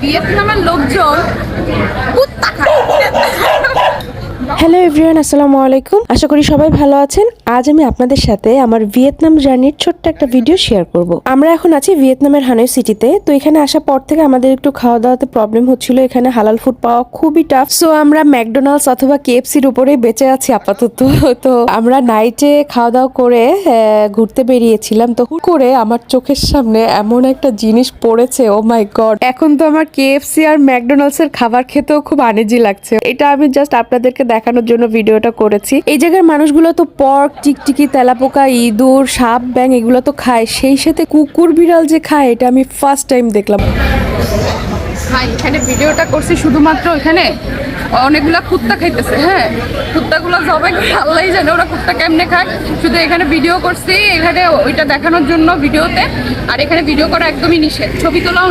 ভিয়েতনামের লোকজন hello everyone আসসালামু আলাইকুম। আশা করি সবাই ভালো আছেন। আজ আমি আপনাদের সাথে আমার ভিয়েতনাম জার্নির ছোট্ট একটা ভিডিও শেয়ার করব। আমরা এখন আছি ভিয়েতনামের হানয় সিটিতে তো এখানে আসার পর থেকে আমাদের একটু খাওয়া দাওয়াতে প্রবলেম হচ্ছিল। এখানে হালাল ফুড পাওয়া খুবই টাফ সো আমরা ম্যাকডোনাল্ডস অথবা কেএফসির উপরে বেঁচে আছি আপাতত। তো, আমরা নাইটে খাওয়া দাওয়া করে ঘুরতে বেরিয়েছিলাম। তো হুট করে আমার চোখের সামনে এমন একটা জিনিস পড়েছে ও মাই গড এখন তো আমার কেএফসি আর ম্যাকডোনাল্ডস এর খাবার খেতেও খুব আনেজি লাগছে। এটা আমি জাস্ট আপনাদেরকে দেখানোর জন্য ভিডিওটা করেছি। এই জায়গার মানুষগুলো তো পর্ক, টিকটিকি, তেলাপোকা, ইঁদুর, সাপ ব্যাং এগুলো তো খায়। সেই সাথে কুকুর বিড়াল যে খায়, এটা আমি ফার্স্ট টাইম দেখলাম। এখানে ভিডিওটা করছি শুধুমাত্র এখানে। অনেকগুলা কুত্তা খাইতেছে হ্যাঁ? কুত্তাগুলো জানে ওরা কুত্তা কেমনে খায়। শুধু এখানে ভিডিও করছি, এখানে ওইটা দেখানোর জন্য ভিডিওতে। আর এখানে ভিডিও করা একদমই নিষেধ। ছবি তোলাও